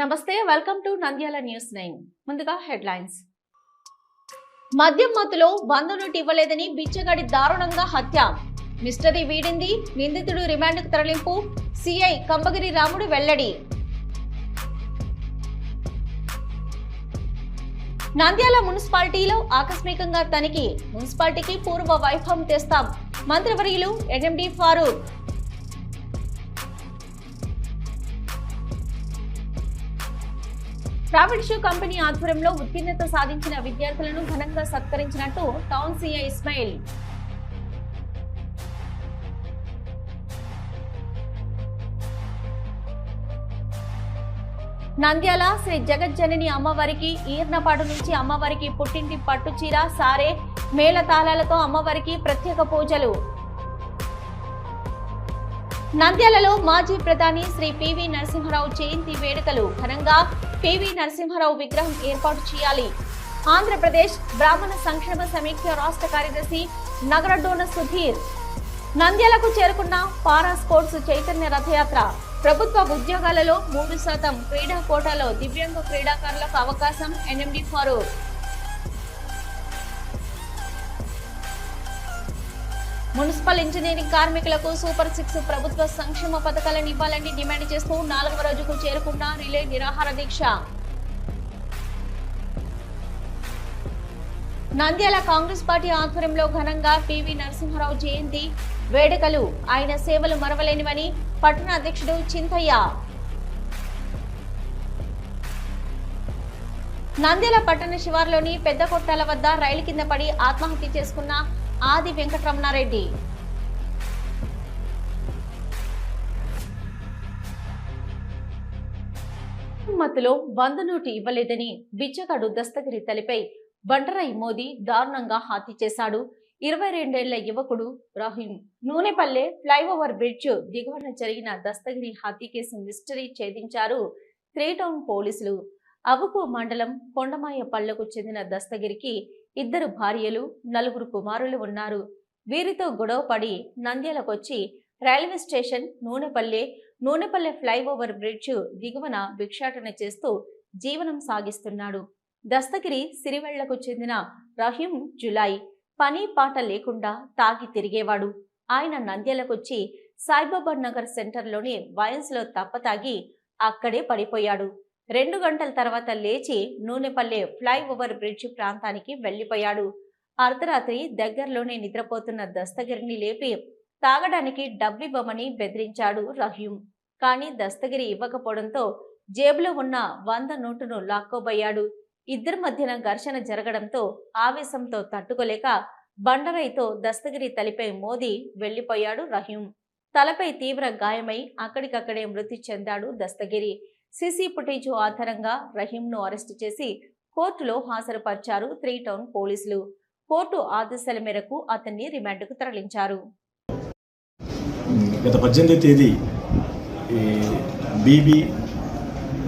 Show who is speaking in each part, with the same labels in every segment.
Speaker 1: నమస్తే welcome to Nandyal news nine ముందుగా headlines మద్యం మత్తులో బంధు నోటు ఇవ్వలేదని బిచ్చగాడి దారుణంగా హత్య. మిస్టరీ వీడింది నిందితుడు రిమాండ్కు తరలింపు సిఐ కంబగిరి రాముడు వెల్లడి. నంద్యాల మున్సిపాలిటీలో ఆకస్మికంగా తనిఖీ. మున్సిపాలిటీకి పూర్వ వైభవం తెస్తాం. మంత్రివర్యులు NMD Farooq. Travel shoe company ఆధ్వర్యంలో ఉత్తీర్ణత సాధించిన విద్యార్థులను ఘనంగా సత్కరించినట్టు టౌన్ సీఐ ఇస్మాయిల్. నంద్యాల శ్రీ జగజ్జనని అమ్మవారికి ఈర్నపాడు నుంచి అమ్మవారికి పుట్టింటి పట్టుచీర సారే మేళతాళాలతో అమ్మవారికి ప్రత్యేక పూజలు. నంద్యాలలో మాజీ ప్రధాని శ్రీ పివి నరసింహారావు జయంతి వేడుకలు ఘనంగా పివి నరసింహారావు విగ్రహం ఏర్పాటు చేయాలి. ఆంధ్రప్రదేశ్ బ్రాహ్మణ సంక్షేమ సమీక్ష రాష్ట్ర కార్యదర్శి నగరడోన సుధీర్. నంద్యాలకు చేరుకున్న పారా స్పోర్ట్స్ చైతన్య రథయాత్ర. ప్రభుత్వ ఉద్యోగాలలో మూడు శాతం క్రీడా కోటాలో దివ్యాంగ క్రీడాకారులకు అవకాశం ఎన్ఎండి ఫారూక్. మున్సిపల్ ఇంజనీరింగ్ కార్మికులకు సూపర్ సిక్స్ ప్రభుత్వ సంక్షేమ పథకాలను ఇవ్వాలని డిమాండ్ చేస్తూ నాలుగవ రోజుకు చేరుకున్న రిలే నిరాహార దీక్ష. నంద్యాల కాంగ్రెస్ పార్టీ ఆధ్వర్యంలో ఘనంగా పివి నరసింహారావు జయంతి. వేడుకలు. ఆయన సేవలు మరవలేనివని పట్టణ అధ్యక్షుడు చింతయ్య. నంద్యాల పట్టణ శివార్లోని పెద్ద కొట్టాల వద్ద రైలు కింద పడి ఆత్మహత్య చేసుకున్న ఆది వెంకటరమణారెడ్డి. మత్తులో వంద నోటు ఇవ్వలేదని బిచ్చగాడు దస్తగిరి తలిపై బండరాయి మోదీ దారుణంగా హత్య చేశాడు. ఇరవై రెండేళ్ళ యువకుడు రహీం. నూనెపల్లె ఫ్లైఓవర్ బ్రిడ్జ్ దిగువన జరిగిన దస్తగిరి హత్య కేసు మిస్టరీ ఛేదించారు త్రీ టౌన్ పోలీసులు. అవుపు మండలం కొండమాయ పళ్ళకు చెందిన దస్తగిరికి ఇద్దరు భార్యలు నలుగురు కుమారులు ఉన్నారు. వీరితో గొడవపడి నంద్యాలకొచ్చి railway station Nunepalle Nunepalle flyover bridge దిగువన భిక్షాటన చేస్తూ జీవనం సాగిస్తున్నాడు. దస్తగిరి సిరివెళ్ళకు చెందిన రహీం జులాయి పని పాట లేకుండా తాగి తిరిగేవాడు. ఆయన నంద్యాలకొచ్చి సాయిబాబా నగర్ సెంటర్లోని వయన్స్లో తప్పతాగి అక్కడే పడిపోయాడు. రెండు గంటల తర్వాత లేచి నూనెపల్లె ఫ్లైఓవర్ బ్రిడ్జ్ ప్రాంతానికి వెళ్ళిపోయాడు అర్ధరాత్రి దగ్గరలోనే నిద్రపోతున్న దస్తగిరిని లేపి తాగడానికి డబ్బివ్వమని బెదిరించాడు రహీం. కానీ దస్తగిరి ఇవ్వకపోవడంతో జేబులో ఉన్న వంద నోటును లాక్కోబోయాడు. ఇద్దరి మధ్యన ఘర్షణ జరగడంతో ఆవేశంతో తట్టుకోలేక బండరైతో దస్తగిరి తలిపై మోదీ వెళ్ళిపోయాడు రహీం. తలపై తీవ్ర గాయమై అక్కడికక్కడే మృతి చెందాడు దస్తగిరి. సిసి ఫుటేజ్ ఆధారంగా రహీంను అరెస్టు చేసి కోర్టులో హాజరుపరిచారు త్రీ టౌన్ పోలీసులు. కోర్టు ఆదేశాల మేరకు అతన్ని రిమాండ్కు తరలించారు.
Speaker 2: గత పద్దెనిమిది తేదీ ఈ బీబీ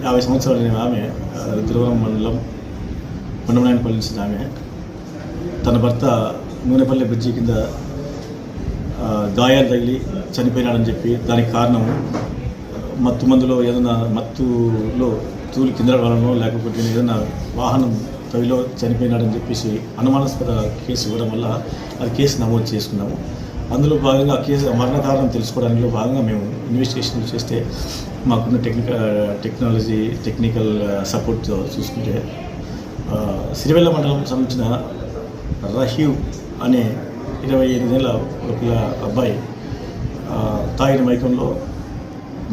Speaker 2: యాభై సంవత్సరాలు ఆమె ఆ, రుద్రవరం మండలం కొండమనాయనపల్లి నుంచి ఆమె తన భర్త నూనెపల్లి బ్రిడ్జి కింద గాయాలు తగిలి చనిపోయినాడని చెప్పి దానికి కారణం మత్తు మందులో ఏదైనా మత్తులో తూలి కింద పడడమో లేకపోతే ఏదైనా వాహనం తవిలో చనిపోయినాడని చెప్పేసి అనుమానాస్పద కేసు ఇవ్వడం వల్ల అది కేసు నమోదు చేసుకున్నాము. అందులో భాగంగా ఆ కేసు మరణ కారణం భాగంగా మేము ఇన్వెస్టిగేషన్ చేస్తే మాకున్న టెక్నికల్ టెక్నాలజీ టెక్నికల్ సపోర్ట్ చూసుకుంటే సిరివెల్ల మండలం సంబంధించిన రహీవ్ అనే ఇరవై ఎనిమిదేళ్ళ ఒక పిల్ల అబ్బాయి తాగిన మైకంలో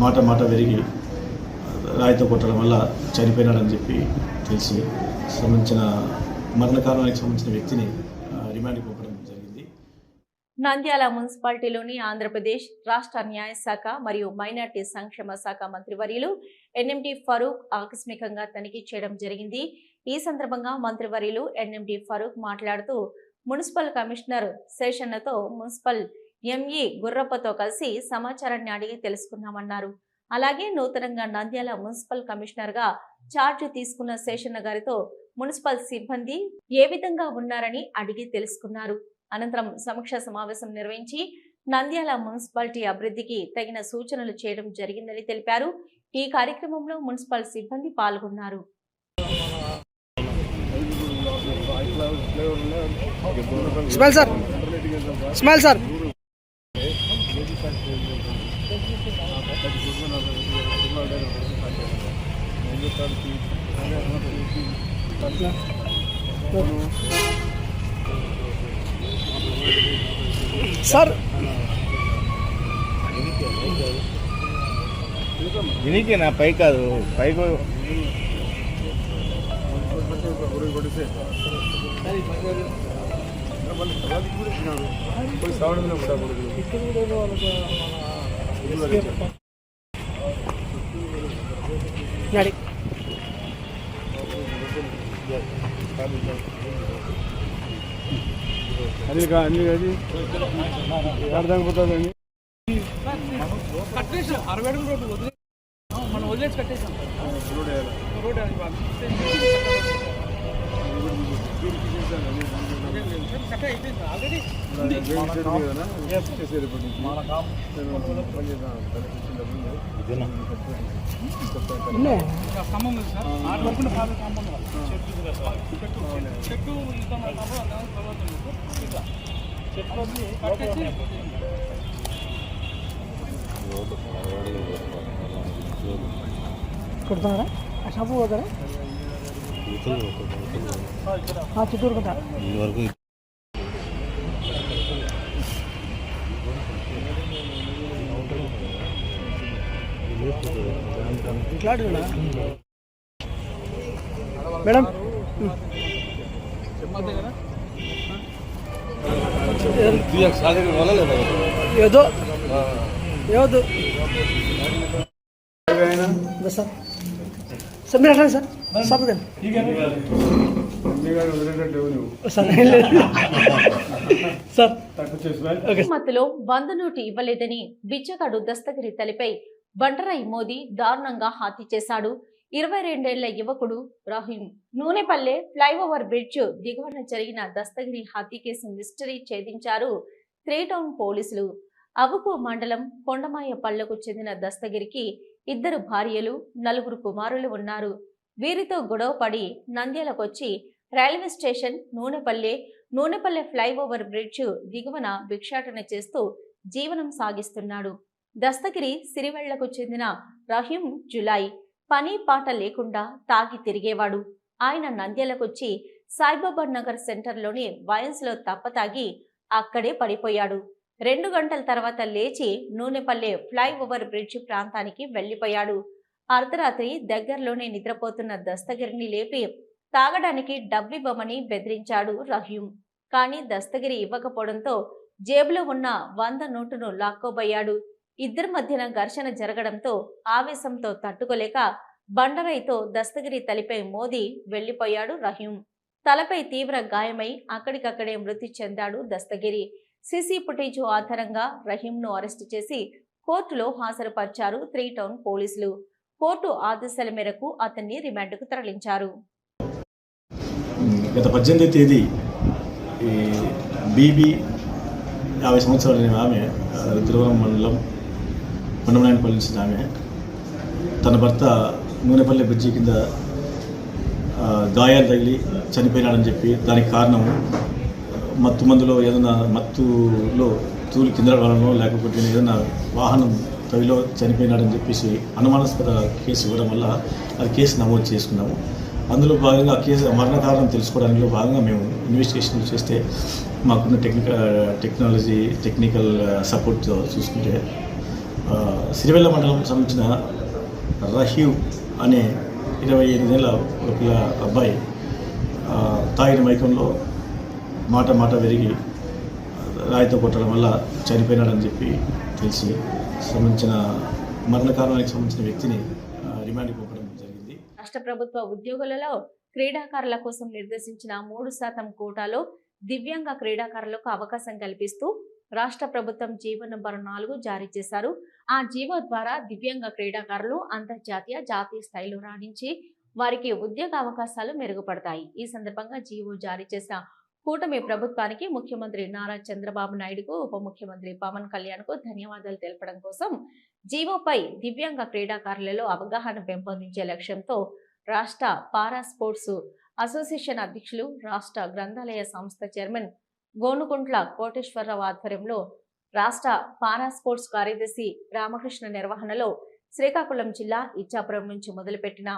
Speaker 2: మాట మాట పెరిగి రాయితో కొట్టడం వల్ల చనిపోయినాడని చెప్పి తెలిసి సంబంధించిన మరణకారణానికి సంబంధించిన వ్యక్తిని రిమాండ్కి పంపడం జరిగింది.
Speaker 1: నంద్యాల మున్సిపాలిటీలోని ఆంధ్రప్రదేశ్ రాష్ట్ర న్యాయశాఖ మరియు మైనార్టీ సంక్షేమ శాఖ మంత్రివర్యులు ఎన్ఎండి ఫరూక్ ఆకస్మికంగా తనిఖీ చేయడం జరిగింది. ఈ సందర్భంగా మంత్రివర్యులు ఎన్ఎండి ఫరూక్ మాట్లాడుతూ మున్సిపల్ కమిషనర్ శేషన్నతో మున్సిపల్ ఎంఈ గుర్రప్పతో కలిసి సమాచారాన్ని అడిగి తెలుసుకున్నామన్నారు అలాగే నూతనంగా నంద్యాల మున్సిపల్ కమిషనర్గా ఛార్జ్ తీసుకున్న శేషన్న గారితో మున్సిపల్ సిబ్బంది ఏ విధంగా ఉన్నారని అడిగి తెలుసుకున్నారు. అనంతరం సమీక్ష సమావేశం నిర్వహించి నంద్యాల మున్సిపాలిటీ అభివృద్ధికి తగిన సూచనలు చేయడం జరిగిందని తెలిపారు. ఈ కార్యక్రమంలో మున్సిపల్ సిబ్బంది పాల్గొన్నారు.
Speaker 3: Smile sir smile sir. Sir.
Speaker 4: దీనికి నా పై కాదు. పైకి
Speaker 3: నడి
Speaker 4: అది కా- అన్ని అది అర్థం పోతుందండి
Speaker 3: కట్టేసాం అరవై అడుగులు రోడ్డు వదిలే మనం వదిలేసి కట్టేసాం. రోడ్ స్తంభం చెట్టు చెట్టు ఇంకా మన కాంపౌండ్ దాని తర్వాత ఉంది. ఇట్లా చెట్లు వచ్చి కట్టేసి కొడతారా ఆ షాపు పోతారా ఆ చిత్తూరు కొట్ట
Speaker 4: వరకు
Speaker 3: మేడం. ఏదో ఏదో సార్. సార్ మీరు అట్లా సార్. సార్
Speaker 1: మత్తులో వంద నోటు ఇవ్వలేదని బిచ్చగాడు దస్తగిరి తలిపై బండరాయి మోదీ దారుణంగా హత్య చేశాడు. ఇరవై రెండేళ్ళ యువకుడు రహీం. నూనెపల్లె ఫ్లైఓవర్ బ్రిడ్జ్ దిగువన జరిగిన దస్తగిరి హత్య కేసు మిస్టరీ ఛేదించారు త్రీ టౌన్ పోలీసులు. అవుపు మండలం కొండమాయ పళ్ళకు చెందిన దస్తగిరికి ఇద్దరు భార్యలు నలుగురు కుమారులు ఉన్నారు. వీరితో గొడవపడి నంద్యాలకొచ్చి railway station Nunepalle Nunepalle flyover bridge దిగువన భిక్షాటన చేస్తూ జీవనం సాగిస్తున్నాడు. దస్తగిరి సిరివెళ్ళకు చెందిన రహీం జులై పని పాట లేకుండా తాగి తిరిగేవాడు. ఆయన నంద్యాలకొచ్చి సాయిబాబా నగర్ సెంటర్లోని వయన్స్లో తప్పతాగి అక్కడే పడిపోయాడు. రెండు గంటల తర్వాత లేచి నూనెపల్లె ఫ్లైఓవర్ బ్రిడ్జ్ ప్రాంతానికి వెళ్ళిపోయాడు అర్ధరాత్రి దగ్గరలోనే నిద్రపోతున్న దస్తగిరిని లేపి తాగడానికి డబ్బివ్వమని బెదిరించాడు రహీం. కానీ దస్తగిరి ఇవ్వకపోవడంతో జేబులో ఉన్న వంద నోటును లాక్కోబోయాడు. ఇద్దరి మధ్యన ఘర్షణ జరగడంతో ఆవేశంతో తట్టుకోలేక బండరైతో దస్తగిరి తలిపై మోది వెళ్ళిపోయాడు రహీం. తలపై తీవ్ర గాయమై అక్కడికక్కడే మృతి చెందాడు దస్తగిరి. సిసి ఫుటేజ్ ఆధారంగా రహీంను అరెస్టు చేసి కోర్టులో హాజరుపరిచారు త్రీ టౌన్ పోలీసులు. కోర్టు ఆదేశాల మేరకు అతన్ని రిమాండ్కు తరలించారు.
Speaker 2: గత పద్దెనిమిది తేదీ ఈ బీబీ యాభై సంవత్సరాల ఆమె ఆ, రుద్రవరం మండలం కొండమనాయనపల్లి నుంచి ఆమె తన భర్త నూనెపల్లి బ్రిడ్జి కింద గాయాలు తగిలి చనిపోయినాడని చెప్పి దానికి కారణం మత్తు మందులో ఏదైనా మత్తులో తూలి కింద పడడంలో లేకపోతే ఏదైనా వాహనం తవిలో చనిపోయినాడని చెప్పేసి అనుమానాస్పద కేసు ఇవ్వడం వల్ల అది కేసు నమోదు చేసుకున్నాము. అందులో భాగంగా ఆ కేసు మరణ కారణం తెలుసుకోవడంలో భాగంగా మేము ఇన్వెస్టిగేషన్ చేస్తే మాకున్న technical technology technical uh, support చూసుకుంటే సిరివెల్ల మండలం సంబంధించిన రహీవ్ అనే ఇరవై ఎనిమిదేళ్ళ ఒక పిల్ల అబ్బాయి తాగిన మైకంలో మాట మాట పెరిగి రాయితో కొట్టడం వల్ల చనిపోయినాడని చెప్పి తెలిసి సంబంధించిన మరణకారణానికి సంబంధించిన వ్యక్తిని రిమాండ్ పంపడం జరిగింది.
Speaker 1: రాష్ట్ర ప్రభుత్వ ఉద్యోగులలో క్రీడాకారుల కోసం నిర్దేశించిన మూడు శాతం కోటాలో దివ్యాంగ క్రీడాకారులకు అవకాశం కల్పిస్తూ రాష్ట్ర ప్రభుత్వం జీవో నంబర్ నాలుగు జారీ చేశారు. ఆ జీవో ద్వారా దివ్యాంగ క్రీడాకారులు అంతర్జాతీయ జాతీయ స్థాయిలో రాణించి వారికి ఉద్యోగ అవకాశాలు మెరుగుపడతాయి. ఈ సందర్భంగా జీవో జారీ చేసిన కూటమి ప్రభుత్వానికి ముఖ్యమంత్రి నారా చంద్రబాబు నాయుడుకు ఉప ముఖ్యమంత్రి పవన్ కళ్యాణ్కు ధన్యవాదాలు తెలపడం కోసం జీవోపై దివ్యాంగ క్రీడాకారులలో అవగాహన పెంపొందించే లక్ష్యంతో రాష్ట్ర పారా స్పోర్ట్స్ అసోసియేషన్ అధ్యక్షులు రాష్ట్ర గ్రంథాలయ సంస్థ చైర్మన్ గోనుకుంట్ల కోటేశ్వరరావు ఆధ్వర్యంలో రాష్ట్ర పారా స్పోర్ట్స్ కార్యదర్శి రామకృష్ణ నిర్వహణలో శ్రీకాకుళం జిల్లా ఇచ్చాపురం నుంచి మొదలుపెట్టిన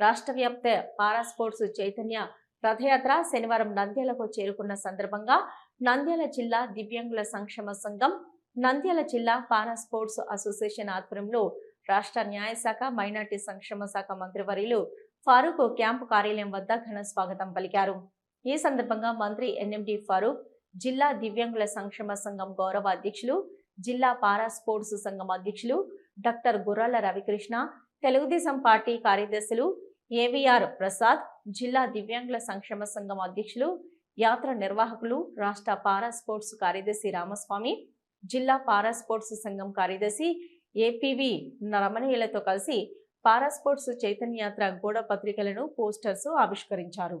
Speaker 1: రాష్ట్ర వ్యాప్త పారా స్పోర్ట్స్ చైతన్య రథయాత్ర శనివారం నంద్యాలకు చేరుకున్న సందర్భంగా నంద్యాల జిల్లా దివ్యాంగుల సంక్షేమ సంఘం నంద్యాల జిల్లా పారా స్పోర్ట్స్ అసోసియేషన్ ఆధ్వర్యంలో రాష్ట్ర న్యాయశాఖ మైనార్టీ సంక్షేమ శాఖ మంత్రివర్యులు ఫారూక్ క్యాంపు కార్యాలయం వద్ద ఘన స్వాగతం పలికారు. ఈ సందర్భంగా మంత్రి ఎన్ఎండి ఫారూక్ జిల్లా దివ్యాంగుల సంక్షేమ సంఘం గౌరవ అధ్యక్షులు జిల్లా పారా స్పోర్ట్స్ సంఘం అధ్యక్షులు డాక్టర్ గుర్రాల రవికృష్ణ తెలుగుదేశం పార్టీ కార్యదర్శులు ఏవిఆర్ ప్రసాద్ జిల్లా దివ్యాంగుల సంక్షేమ సంఘం అధ్యక్షులు యాత్ర నిర్వాహకులు రాష్ట్ర పారా స్పోర్ట్స్ కార్యదర్శి రామస్వామి జిల్లా పారా స్పోర్ట్స్ సంఘం కార్యదర్శి ఏపీవి రమణయ్యలతో కలిసి పారా స్పోర్ట్స్ చైతన్య యాత్ర గోడ పత్రికలను పోస్టర్స్ ఆవిష్కరించారు.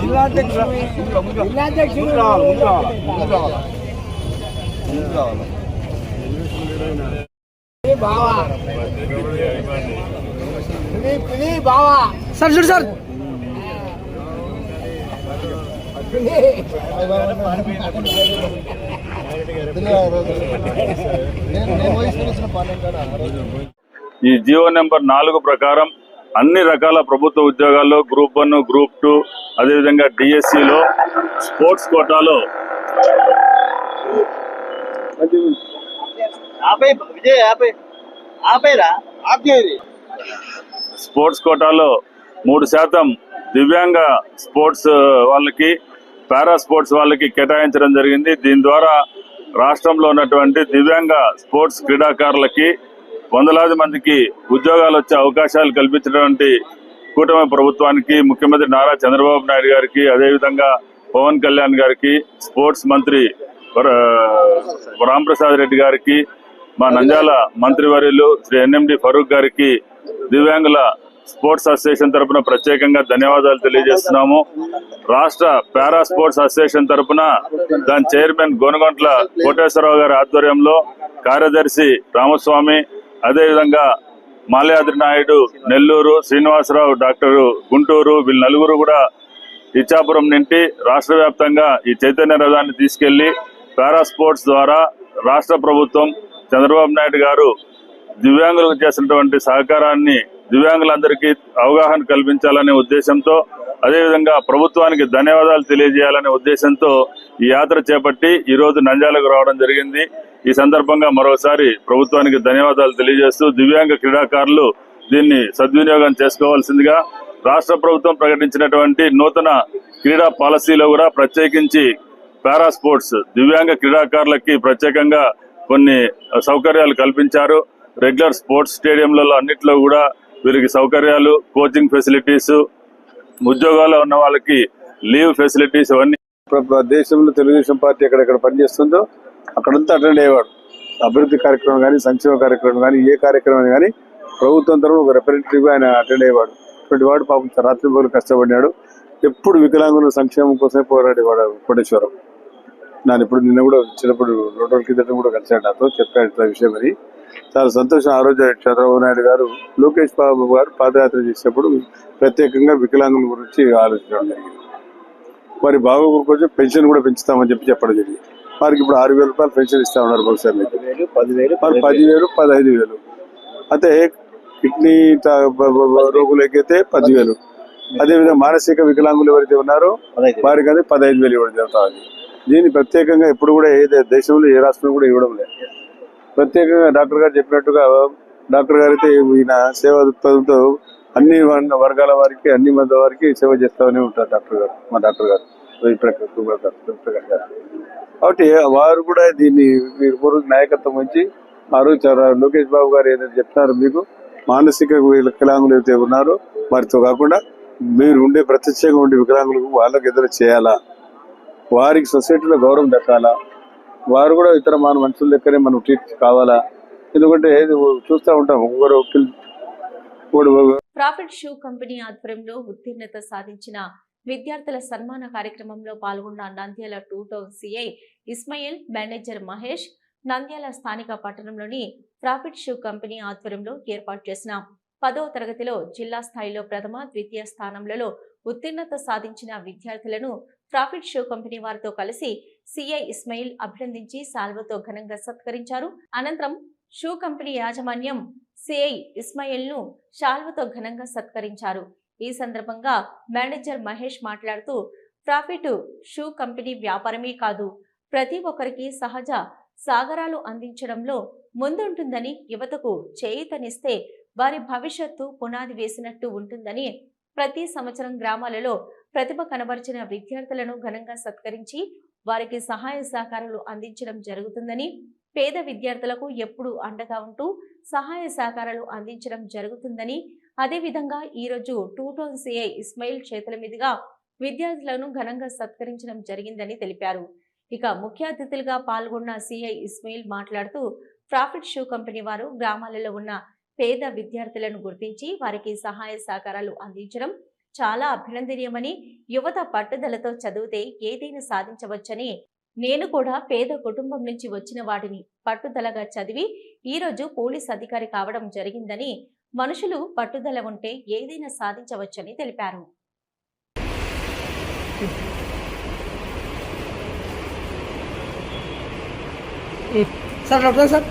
Speaker 5: జిల్లాధ్యక్షుడు జిల్లాధ్యక్షుడు సార్ చూడు సార్.
Speaker 6: ఈ జియో నెంబర్ నాలుగు ప్రకారం అన్ని రకాల ప్రభుత్వ ఉద్యోగాల్లో గ్రూప్ వన్ గ్రూప్ టూ అదేవిధంగా డిఎస్సిలో స్పోర్ట్స్ కోటాలో. స్పోర్ట్స్ కోటాలో మూడు శాతం దివ్యాంగ స్పోర్ట్స్ వాళ్ళకి పారా స్పోర్ట్స్ వాళ్ళకి కేటాయించడం జరిగింది. దీని ద్వారా రాష్ట్రంలో ఉన్నటువంటి దివ్యాంగ స్పోర్ట్స్ క్రీడాకారులకి వందలాది మందికి ఉద్యోగాలు వచ్చే అవకాశాలు కల్పించినటువంటి కూటమి ప్రభుత్వానికి ముఖ్యమంత్రి నారా చంద్రబాబు నాయుడు గారికి అదేవిధంగా పవన్ కళ్యాణ్ గారికి స్పోర్ట్స్ మంత్రి రాంప్రసాద్ రెడ్డి గారికి మా నంద్యాల మంత్రివర్యులు శ్రీ ఎన్ఎండి ఫరూక్ గారికి దివ్యాంగుల స్పోర్ట్స్ అసోసియేషన్ తరపున ప్రత్యేకంగా ధన్యవాదాలు తెలియజేస్తున్నాము. రాష్ట్ర పారా స్పోర్ట్స్ అసోసియేషన్ తరపున దాని చైర్మన్ గోనగొంట్ల కోటేశ్వరరావు గారి ఆధ్వర్యంలో కార్యదర్శి రామస్వామి అదేవిధంగా మాల్యాద్రి నాయుడు నెల్లూరు శ్రీనివాసరావు డాక్టర్ గుంటూరు వీళ్ళు నలుగురు కూడా ఇచ్చాపురం నుండి రాష్ట్ర వ్యాప్తంగా ఈ చైతన్య రథాన్ని తీసుకెళ్ళి పారా స్పోర్ట్స్ ద్వారా రాష్ట్ర ప్రభుత్వం చంద్రబాబు నాయుడు గారు దివ్యాంగులకు చేసినటువంటి సహకారాన్ని దివ్యాంగులందరికీ అవగాహన కల్పించాలనే ఉద్దేశంతో అదేవిధంగా ప్రభుత్వానికి ధన్యవాదాలు తెలియజేయాలనే ఉద్దేశంతో ఈ యాత్ర చేపట్టి ఈరోజు నంద్యాలకు రావడం జరిగింది. ఈ సందర్భంగా మరోసారి ప్రభుత్వానికి ధన్యవాదాలు తెలియజేస్తూ దివ్యాంగ క్రీడాకారులు దీన్ని సద్వినియోగం చేసుకోవాల్సిందిగా రాష్ట్ర ప్రభుత్వం ప్రకటించినటువంటి నూతన క్రీడా పాలసీలో కూడా ప్రత్యేకించి పారా స్పోర్ట్స్ దివ్యాంగ క్రీడాకారులకి ప్రత్యేకంగా కొన్ని సౌకర్యాలు కల్పించారు. రెగ్యులర్ స్పోర్ట్స్ స్టేడియంలలో అన్నిట్లో కూడా వీరికి సౌకర్యాలు కోచింగ్ ఫెసిలిటీసు ఉద్యోగాల్లో ఉన్న వాళ్ళకి లీవ్ ఫెసిలిటీస్ అవన్నీ
Speaker 4: దేశంలో తెలుగుదేశం పార్టీ ఎక్కడెక్కడ పనిచేస్తుందో అక్కడంతా అటెండ్ అయ్యేవాడు. అభివృద్ధి కార్యక్రమం కానీ సంక్షేమ కార్యక్రమం కానీ ఏ కార్యక్రమం కానీ ప్రభుత్వం తరఫున ఒక రిప్రజెంటేటివ్గా ఆయన అటెండ్ అయ్యేవాడు. అటువంటి వాడు పాపం రాత్రి పగలు కష్టపడినాడు. ఎప్పుడు వికలాంగుల సంక్షేమం కోసమే పోరాడేవాడు కోటేశ్వరం నేను ఇప్పుడు నిన్న కూడా చిన్నప్పుడు రెండు రోజుల కిందట కూడా కలిశాడు నాతో చెప్పాడు ఇట్లా విషయం అని. చాలా సంతోషం ఆ రోజు చంద్రబాబు నాయుడు గారు లోకేష్ బాబు గారు పాదయాత్ర చేసేటప్పుడు ప్రత్యేకంగా వికలాంగుల గురించి ఆలోచించడం జరిగింది. వారి బాగోగుల కోసం పెన్షన్ కూడా పెంచుతామని చెప్పి చెప్పడం జరిగింది. వారికి ఇప్పుడు ఆరు వేల రూపాయలు పెన్షన్ ఇస్తా ఉన్నారు బహుశా మీకు వారు పదివేలు పదహైదు వేలు. అయితే కిడ్నీ బ- రోగులకైతే పదివేలు. అదేవిధంగా మానసిక వికలాంగులు ఎవరైతే ఉన్నారో వారికి అది పదహైదు వేలు ఇవ్వడం జరుగుతా ఉంది. దీన్ని ప్రత్యేకంగా ఎప్పుడు కూడా ఏ దేశంలో ఏ రాష్ట్రంలో కూడా ఇవ్వడం లేదు. ప్రత్యేకంగా డాక్టర్ గారు చెప్పినట్టుగా డాక్టర్ గారు అయితే ఈయన సేవ దృక్పథంతో అన్ని వర్గాల వారికి అన్ని మధ్య వారికి సేవ చేస్తామని ఉంటారు డాక్టర్ గారు మా డాక్టర్ గారు. డాక్టర్ గారు కాబట్టి వారు కూడా దీన్ని మీరు నాయకత్వం వచ్చి ఆ రోజు చాలా లోకేష్ బాబు గారు ఏదైతే చెప్తున్నారు మీకు మానసిక వికలాంగులు అయితే ఉన్నారో వారితో కాకుండా మీరు ఉండే ప్రత్యక్షంగా ఉండే వికలాంగులకు వాళ్ళకి ఎదురు చేయాలా? వారికి సొసైటీలో గౌరవం దక్కాలా? వారు కూడా ఇతర మన మనుషుల దగ్గరే మనం ట్రీట్ కావాలా? ఎందుకంటే చూస్తూ ఉంటాం ఒకరు
Speaker 1: ప్రాఫిట్ షూ కంపెనీ ఆధ్వర్యంలో ఉత్తీర్ణత సాధించిన విద్యార్థుల సన్మాన కార్యక్రమంలో పాల్గొన్న Nandyal two town CI Ismail manager Mahesh Nandyal స్థానిక పట్టణంలోని ప్రాఫిట్ షూ కంపెనీ ఆధ్వర్యంలో ఏర్పాటు చేసిన పదవ తరగతిలో జిల్లా స్థాయిలో ప్రథమ ద్వితీయ స్థానంలో ఉత్తీర్ణత సాధించిన విద్యార్థులను ప్రాఫిట్ షూ కంపెనీ వారితో కలిసి సిఐ ఇస్మాయిల్ అభినందించి సాల్వతో ఘనంగా సత్కరించారు. అనంతరం షూ కంపెనీ యాజమాన్యం సిఐ ఇస్మాయిల్ను శాల్వతో ఘనంగా సత్కరించారు. ఈ సందర్భంగా మేనేజర్ మహేష్ మాట్లాడుతూ ప్రాఫిట్ షూ కంపెనీ వ్యాపారమే కాదు ప్రతి ఒక్కరికి సహజ సాగరాలు అందించడంలో ముందుంటుందని యువతకు చేయూతనిస్తే వారి భవిష్యత్తు పునాది వేసినట్టు ఉంటుందని ప్రతి సంవత్సరం గ్రామాలలో ప్రతిభ కనబరిచిన విద్యార్థులను ఘనంగా సత్కరించి వారికి సహాయ సహకారాలు అందించడం జరుగుతుందని పేద విద్యార్థులకు ఎప్పుడూ అండగా ఉంటూ సహాయ సహకారాలు అందించడం జరుగుతుందని అదేవిధంగా ఈరోజు టూ టౌన్ సిఐ ఇస్మాయిల్ చేతుల మీదుగా విద్యార్థులను ఘనంగా సత్కరించడం జరిగిందని తెలిపారు. ఇక ముఖ్య అతిథులుగా పాల్గొన్న సిఐ ఇస్మాయిల్ మాట్లాడుతూ ప్రాఫిట్ షూ కంపెనీ వారు గ్రామాలలో ఉన్న పేద విద్యార్థులను గుర్తించి వారికి సహాయ సహకారాలు అందించడం చాలా అభినందనీయమని యువత పట్టుదలతో చదివితే ఏదైనా సాధించవచ్చని నేను కూడా పేద కుటుంబం నుంచి వచ్చిన వాటిని పట్టుదలగా చదివి ఈరోజు పోలీస్ అధికారి కావడం జరిగిందని మనుషులు పట్టుదల ఉంటే ఏదైనా సాధించవచ్చని తెలిపారు.
Speaker 5: సార్ డాక్టర్ సార్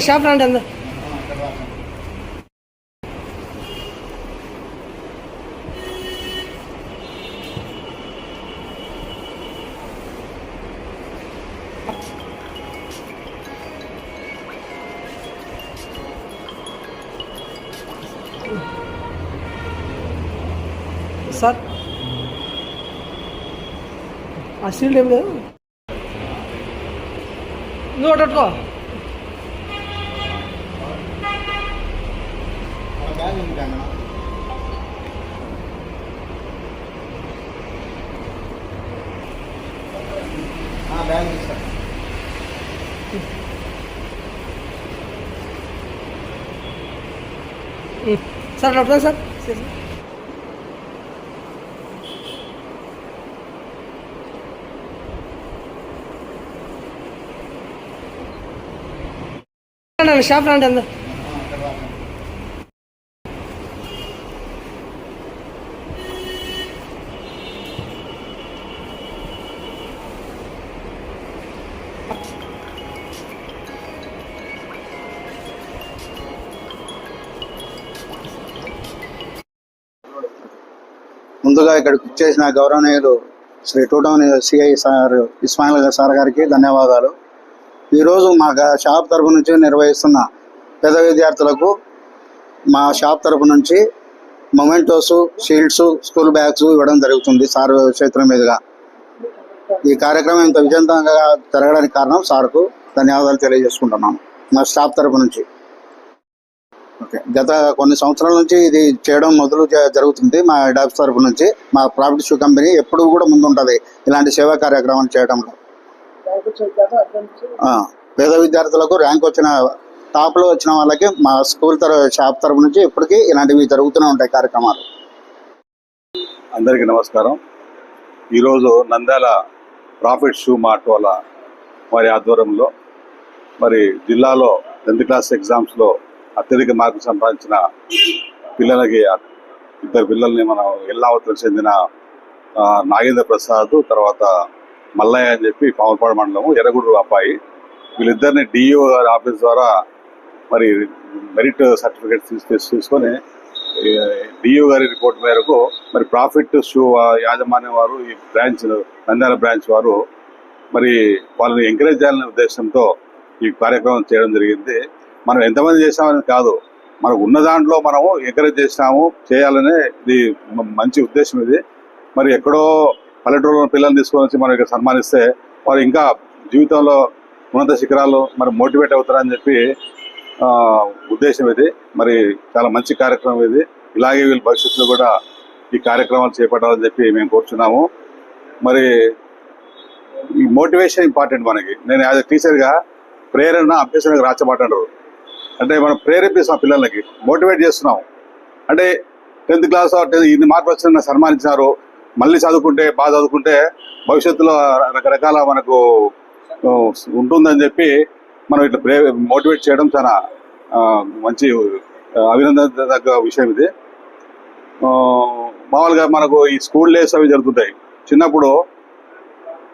Speaker 5: షాప్ రండి అందరు సార్ ఆ సీల్డ్ ఏం లేదు నువ్వు ఒకటి సార్ డాక్టర్ సార్ షాప్ రండి అందరు
Speaker 7: ముందుగా ఇక్కడికి చేసిన గౌరవనీయులు Shri two town CI sir Ismail sir గారికి ధన్యవాదాలు. ఈరోజు మా షాప్ తరపు నుంచి నిర్వహిస్తున్న పేద విద్యార్థులకు మా షాప్ తరపు నుంచి మొమెంటోస్ షీల్డ్స్ స్కూల్ బ్యాగ్స్ ఇవ్వడం జరుగుతుంది సార్ క్షేత్రం మీదుగా. ఈ కార్యక్రమం ఇంత విజయంతంగా జరగడానికి కారణం సార్కు ధన్యవాదాలు తెలియజేసుకుంటున్నాను. మా స్టాఫ్ తరపు నుంచి. ఓకే. గత కొన్ని సంవత్సరాల నుంచి ఇది చేయడం మొదలు జరుగుతుంది మా హెడ్ తరఫు తరపు నుంచి. మా ప్రాఫిట్ షూ కంపెనీ ఎప్పుడు కూడా ముందుంటుంది ఇలాంటి సేవా కార్యక్రమాలు చేయడంలో. పేద విద్యార్థులకు ర్యాంక్ వచ్చిన టాప్లో వచ్చిన వాళ్ళకి మా స్కూల్ తరఫు షాప్ తరపు నుంచి ఇప్పటికీ ఇలాంటివి జరుగుతూనే ఉంటాయి కార్యక్రమాలు.
Speaker 8: అందరికీ నమస్కారం. ఈరోజు నంద్యాల ప్రాఫిట్ షూ మార్ట్ వాళ్ళ వారి ఆధ్వర్యంలో మరి జిల్లాలో టెన్త్ క్లాస్ ఎగ్జామ్స్లో అత్యధిక మార్కులు సంపాదించిన పిల్లలకి ఇద్దరు పిల్లల్ని మనం ఎల్లావతికి చెందిన నాగేంద్ర ప్రసాద్ తర్వాత మల్లయ్య అని చెప్పి పాములపాడు మండలం ఎర్రగూడూరు అబ్బాయి. వీళ్ళిద్దరిని డిఈఓ గారి ఆఫీస్ ద్వారా మరి మెరిట్ సర్టిఫికేట్ తీసు తీసుకొని డిఓ గారి రిపోర్ట్ మేరకు మరి ప్రాఫిట్ షూ యాజమాన్యం వారు ఈ బ్రాంచ్ నంద్యాల బ్రాంచ్ వారు మరి వాళ్ళని ఎంకరేజ్ చేయాలనే ఉద్దేశంతో ఈ కార్యక్రమం చేయడం జరిగింది. మనం ఎంతమంది చేసామని కాదు. మనకు ఉన్న దాంట్లో మనము ఎంకరేజ్ చేసినాము చేయాలనే ఇది మంచి ఉద్దేశం ఇది. మరి ఎక్కడో పల్లెటూరు పిల్లల్ని తీసుకొని వచ్చి మనం ఇక్కడ సన్మానిస్తే వారు ఇంకా జీవితంలో ఉన్నత శిఖరాలు మరి మోటివేట్ అవుతారని చెప్పి ఉద్దేశం ఇది. మరి చాలా మంచి కార్యక్రమం ఇది. ఇలాగే వీళ్ళు భవిష్యత్తులో కూడా ఈ కార్యక్రమాలు చేపట్టాలని చెప్పి మేము కోరుచున్నాము. మరి ఈ మోటివేషన్ ఇంపార్టెంట్ మనకి. నేను యాజ్ అ టీచర్గా ప్రేరణ అభ్యసనకు రాచబాటంటారు అంటే మనం ప్రేరేపిస్తాం పిల్లలకి మోటివేట్ చేస్తున్నాం. అంటే టెన్త్ క్లాస్ టెన్త్ ఇన్ని మార్కులు వచ్చిన సన్మానించినారు. మళ్ళీ చదువుకుంటే బాగా చదువుకుంటే భవిష్యత్తులో రకరకాల మనకు ఉంటుందని చెప్పి మనం ఇట్లా ప్రే మోటివేట్ చేయడం చాలా మంచి ఆ, అభినందనదగ్గ విషయం ఇది. మామూలుగా మనకు ఈ స్కూల్ డేస్ అవి జరుగుతుంటాయి. చిన్నప్పుడు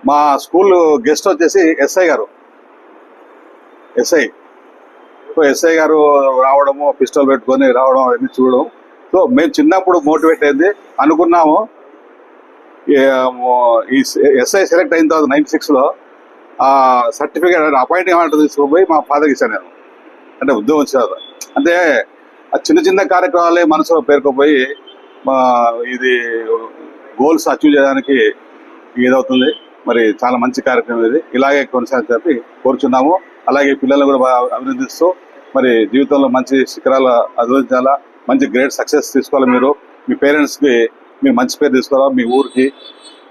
Speaker 8: మా స్కూల్ గెస్ట్ వచ్చేసి ఎస్ఐ గారు. ఎస్ఐ. సో ఎస్ఐ గారు రావడము పిస్టల్ పెట్టుకొని రావడం అవన్నీ చూడడం. సో మేము చిన్నప్పుడు మోటివేట్ అయింది. అనుకున్నాము. ఈ ఎస్ఐ సెలెక్ట్ అయిన తర్వాత నైన్టీ సిక్స్లో ఆ సర్టిఫికేట్ అపాయింటింగ్ ఆర్డర్ తీసుకుపోయి మా ఫాదర్కి ఇచ్చాను నేను. అంటే ఉద్యోగం వచ్చిన అంటే ఆ చిన్న చిన్న కార్యక్రమాలే మనసులో పేర్కొపోయి మా ఇది గోల్స్ అచీవ్ చేయడానికి ఏదవుతుంది. మరి చాలా మంచి కార్యక్రమం ఇది. ఇలాగే కొనసాగని చెప్పి కోరుచున్నాము. అలాగే పిల్లలు కూడా బాగా అభినందిస్తూ మరి జీవితంలో మంచి శిఖరాలు అధిరోధించాలా మంచి గ్రేట్ సక్సెస్ తీసుకోవాలి మీరు? మీ పేరెంట్స్కి మీరు మంచి పేరు తీసుకోవాలా? మీ ఊరికి?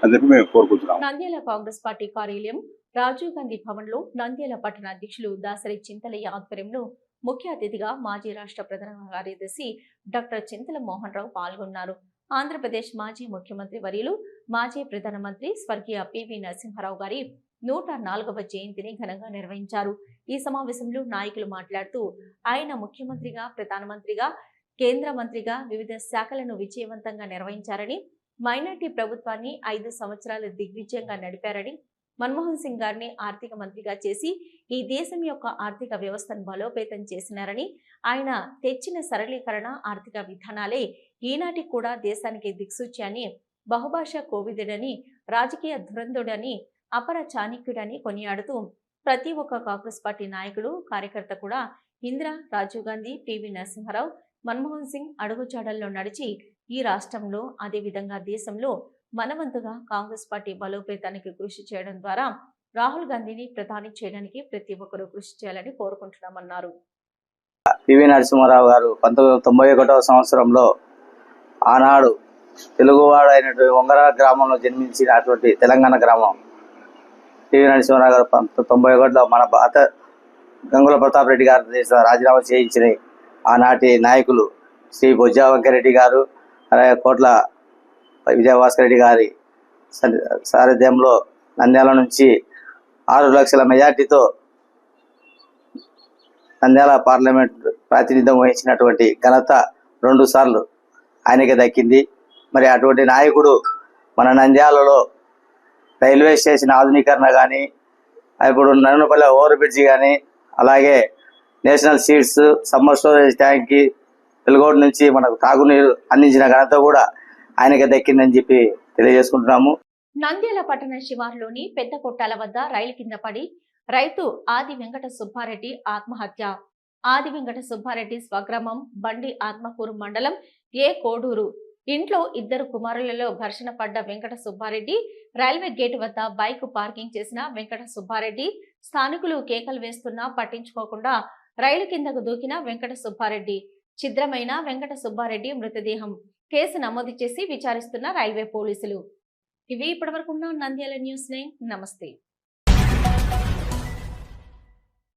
Speaker 8: అని చెప్పి మేము కోరుకుంటున్నాం.
Speaker 1: నంద్యాల కాంగ్రెస్ పార్టీ కార్యాలయం రాజీవ్ గాంధీ భవన్లో నంద్యాల పట్టణ అధ్యక్షులు దాసరి చింతలయ్య ఆధ్వర్యంలో ముఖ్య అతిథిగా మాజీ రాష్ట్ర ప్రధాన కార్యదర్శి డాక్టర్ చింతల మోహన్ రావు పాల్గొన్నారు. ఆంధ్రప్రదేశ్ మాజీ ముఖ్యమంత్రి వర్యులు మాజీ ప్రధానమంత్రి స్వర్గీయ పివి నరసింహారావు గారి నూట నాలుగవ జయంతిని ఘనంగా నిర్వహించారు. ఈ సమావేశంలో నాయకులు మాట్లాడుతూ ఆయన ముఖ్యమంత్రిగా ప్రధానమంత్రిగా కేంద్ర మంత్రిగా వివిధ శాఖలను విజయవంతంగా నిర్వహించారని మైనార్టీ ప్రభుత్వాన్ని ఐదు సంవత్సరాలు దిగ్విజయంగా నడిపారని మన్మోహన్ సింగ్ గారిని ఆర్థిక మంత్రిగా చేసి ఈ దేశం యొక్క ఆర్థిక వ్యవస్థను బలోపేతం చేసినారని ఆయన తెచ్చిన సరళీకరణ ఆర్థిక విధానాలే ఈనాటికి కూడా దేశానికి దిక్సూచి అని బహుభాషా కోవిదుడని రాజకీయ ధురంధుడని అపర చాణక్యుడని కొనియాడుతూ ప్రతి ఒక్క కాంగ్రెస్ పార్టీ నాయకుడు కార్యకర్త కూడా ఇందిరా రాజీవ్ గాంధీ పివి నరసింహారావు మన్మోహన్ సింగ్ అడుగుచాడల్లో నడిచి ఈ రాష్ట్రంలో అదేవిధంగా దేశంలో మనవంతుగా కాంగ్రెస్ పార్టీ బలోపేతానికి కృషి చేయడం ద్వారా రాహుల్ గాంధీని ప్రధాని చేయడానికి ప్రతి ఒక్కరూ కృషి చేయాలని కోరుకుంటున్నామన్నారు.
Speaker 9: పివి నరసింహారావు గారు పంతొమ్మిది తొంభై ఒకటవ సంవత్సరంలో ఆనాడు తెలుగువాడు అయినటువంటి వంగర గ్రామంలో జన్మించినటువంటి తెలంగాణ గ్రామం. పివి నరసింహరావు గారు తొంభై ఒకటిలో మన భారత గంగుల ప్రతాప్ రెడ్డి గారు చేసిన రాజీనామా చేయించిన ఆనాటి నాయకులు శ్రీ బొజ్జా వెంకరెడ్డి గారు అలాగే కోట్ల విజయభాస్కర్ రెడ్డి గారి సారథ్యంలో నంద్యాల నుంచి ఆరు లక్షల మెజార్టీతో నంద్యాల పార్లమెంట్ ప్రాతినిధ్యం వహించినటువంటి ఘనత రెండు సార్లు ఆయనకి దక్కింది. మరి అటువంటి నాయకుడు మన నంద్యాలలో రైల్వే స్టేషన్ ఆధునీకరణ కానీ ఇప్పుడు నన్నపల్లి ఓవర్ బ్రిడ్జి కానీ అలాగే నేషనల్ సీడ్స్ సమ్మర్ స్టోరేజ్ ట్యాంక్కి వెలుగోడు నుంచి మనకు తాగునీరు అందించిన ఘనత కూడా ఆయనకి దక్కిందని చెప్పి తెలియజేసుకుంటున్నాము.
Speaker 1: నంద్యాల పట్టణ శివారులోని పెద్ద కొట్టాల వద్ద రైలు కింద పడి రైతు ఆది వెంకట సుబ్బారెడ్డి ఆత్మహత్య. ఆది వెంకట సుబ్బారెడ్డి స్వగ్రామం బండి ఆత్మకూరు మండలం ఏ కోడూరు. ఇంట్లో ఇద్దరు కుమారులలో ఘర్షణ పడ్డ వెంకట సుబ్బారెడ్డి రైల్వే గేట్ వద్ద బైక్ పార్కింగ్ చేసిన వెంకట సుబ్బారెడ్డి స్థానికులు కేకలు వేస్తున్నా పట్టించుకోకుండా రైలు కిందకు దూకిన వెంకట సుబ్బారెడ్డి. ఛిద్రమైన వెంకట సుబ్బారెడ్డి మృతదేహం కేసు నమోదు చేసి విచారిస్తున్న రైల్వే పోలీసులు. ఇవి ఇప్పటివరకున్న నంద్యాల న్యూస్ నైన్. నమస్తే.